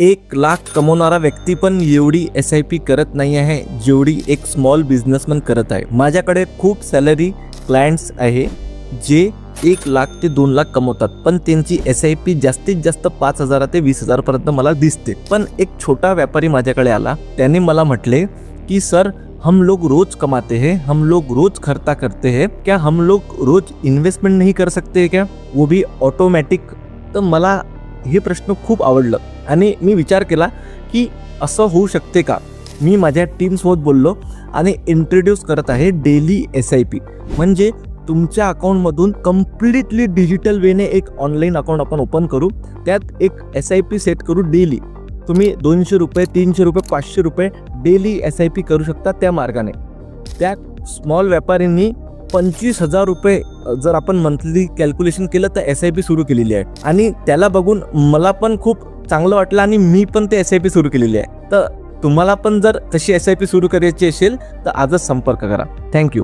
एक लाख कमवणारा व्यक्ती पण एवढी एस आय पी करत नाही आहे जेवढी एक स्मॉल बिझनेसमॅन करत आहे. माझ्याकडे खूप सॅलरी क्लायंट्स आहे जे एक लाख ते दोन लाख कमवतात. पण त्यांची एस आय पी जास्तीत जास्त पाच हजार ते वीस हजारपर्यंत मला दिसते. पण एक छोटा व्यापारी माझ्याकडे आला. त्याने मला म्हटले की सर हम लोग रोज कमाते हैं हम लोग रोज खर्चा करते हैं. क्या हम लोग रोज इन्वेस्टमेंट नहीं कर सकते क्या? वो भी ऑटोमॅटिक तर मला हे प्रश्न खूप आवडलं. आणि मी विचार केला की असं होऊ शकते का? मी माझ्या टीमसोबत बोललो आणि इंट्रोड्यूस करत आहे डेली एस आय पी म्हणजे तुमच्या अकाउंटमधून कम्प्लिटली डिजिटल वेने एक ऑनलाईन अकाउंट आपण ओपन करू. त्यात एक एस आय पी सेट करू डेली तुम्ही दोनशे रुपये तीनशे रुपये पाचशे रुपये डेली एस आय पी करू शकता त्या मार्गाने. त्या स्मॉल व्यापाऱ्यांनी पंचवीस हजार रुपये जर आपण मंथली कॅल्क्युलेशन केलं तर एस आय पी सुरू केलेली आहे. आणि त्याला बघून मला पण खूप चांगलं वाटलं आणि मी पण ते एस आय पी सुरू केलेली आहे. तर तुम्हाला पण जर तशी एस आय पी सुरू करायची असेल तर आजच संपर्क करा. थँक्यू